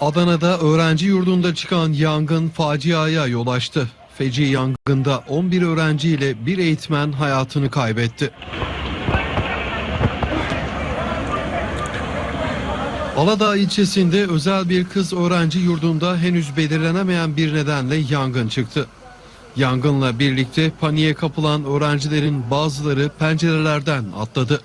Adana'da öğrenci yurdunda çıkan yangın faciaya yol açtı. Feci yangında 11 öğrenci ile bir eğitmen hayatını kaybetti. Aladağ ilçesinde özel bir kız öğrenci yurdunda henüz belirlenemeyen bir nedenle yangın çıktı. Yangınla birlikte paniğe kapılan öğrencilerin bazıları pencerelerden atladı.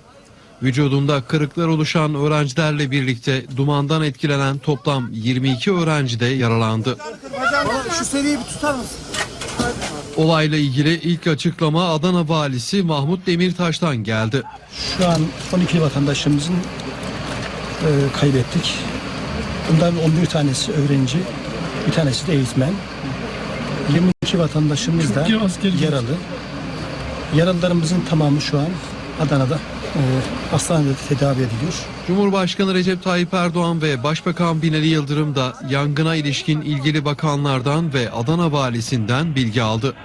Vücudunda kırıklar oluşan öğrencilerle birlikte dumandan etkilenen toplam 22 öğrenci de yaralandı. Şu seriyi bir tutar mısın? Olayla ilgili ilk açıklama Adana valisi Mahmut Demirtaş'tan geldi. Şu an 12 vatandaşımızın e, kaybettik. Bunların 11 tanesi öğrenci, bir tanesi de eğitmen. 22 vatandaşımız da yaralı. Yaralılarımızın tamamı şu an Adana'da e, hastanede tedavi ediliyor. Cumhurbaşkanı Recep Tayyip Erdoğan ve Başbakan Binali Yıldırım da yangına ilişkin ilgili bakanlardan ve Adana valisinden bilgi aldı.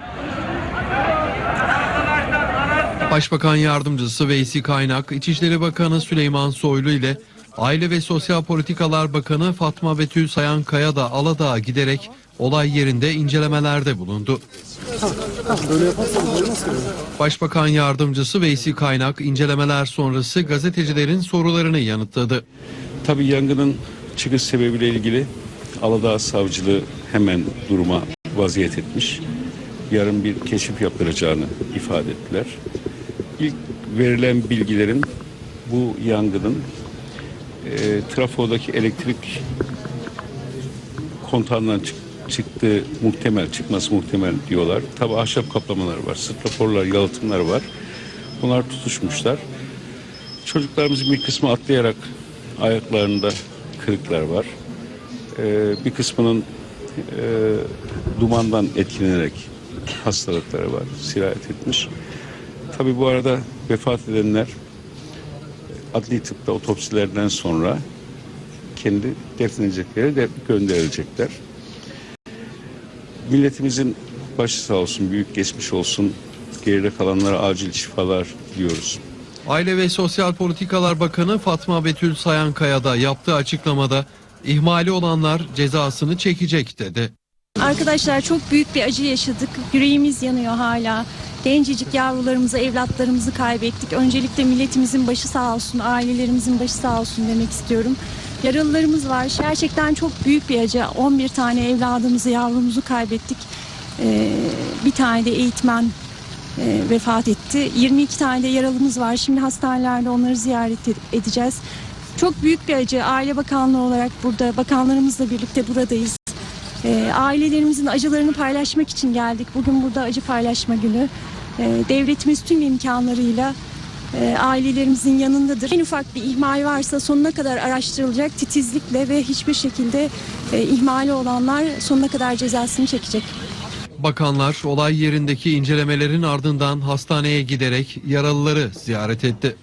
Başbakan Yardımcısı Veysi Kaynak, İçişleri Bakanı Süleyman Soylu ile Aile ve Sosyal Politikalar Bakanı Fatma Betül Sayankaya da Aladağ'a giderek olay yerinde incelemelerde bulundu. Başbakan Yardımcısı Veysi Kaynak incelemeler sonrası gazetecilerin sorularını yanıtladı. Tabii yangının çıkış sebebiyle ilgili Aladağ Savcılığı hemen duruma vaziyet etmiş. Yarın bir keşif yapılacağını ifade ettiler. İlk verilen bilgilerin bu yangının e, trafodaki elektrik kontağından çık- çıktığı muhtemel, çıkması muhtemel diyorlar. Tabii ahşap kaplamalar var, straforlar, yalıtımlar var. Bunlar tutuşmuşlar. Çocuklarımızın bir kısmı atlayarak ayaklarında kırıklar var. Ee, bir kısmının e, dumandan etkilenerek hastalıkları var, sirayet etmiş. Tabii bu arada vefat edenler adli tıpta otopsilerden sonra kendi defnedecekleri de gönderilecekler. Milletimizin başı sağ olsun, büyük geçmiş olsun. Geride kalanlara acil şifalar diliyoruz. Aile ve Sosyal Politikalar Bakanı Fatma Betül Sayankaya da yaptığı açıklamada ihmali olanlar cezasını çekecek dedi. Arkadaşlar çok büyük bir acı yaşadık. Yüreğimiz yanıyor hala. Gencecik yavrularımızı, evlatlarımızı kaybettik. Öncelikle milletimizin başı sağ olsun, ailelerimizin başı sağ olsun demek istiyorum. Yaralılarımız var. Gerçekten çok büyük bir acı. 11 tane evladımızı, yavrumuzu kaybettik. Ee, bir tane de eğitmen e, vefat etti. 22 tane de yaralımız var. Şimdi hastanelerde onları ziyaret ed- edeceğiz. Çok büyük bir acı. Aile Bakanlığı olarak burada, bakanlarımızla birlikte buradayız. E, ailelerimizin acılarını paylaşmak için geldik. Bugün burada acı paylaşma günü. E, devletimiz tüm imkanlarıyla e, ailelerimizin yanındadır. En ufak bir ihmal varsa sonuna kadar araştırılacak titizlikle ve hiçbir şekilde e, ihmali olanlar sonuna kadar cezasını çekecek. Bakanlar olay yerindeki incelemelerin ardından hastaneye giderek yaralıları ziyaret etti.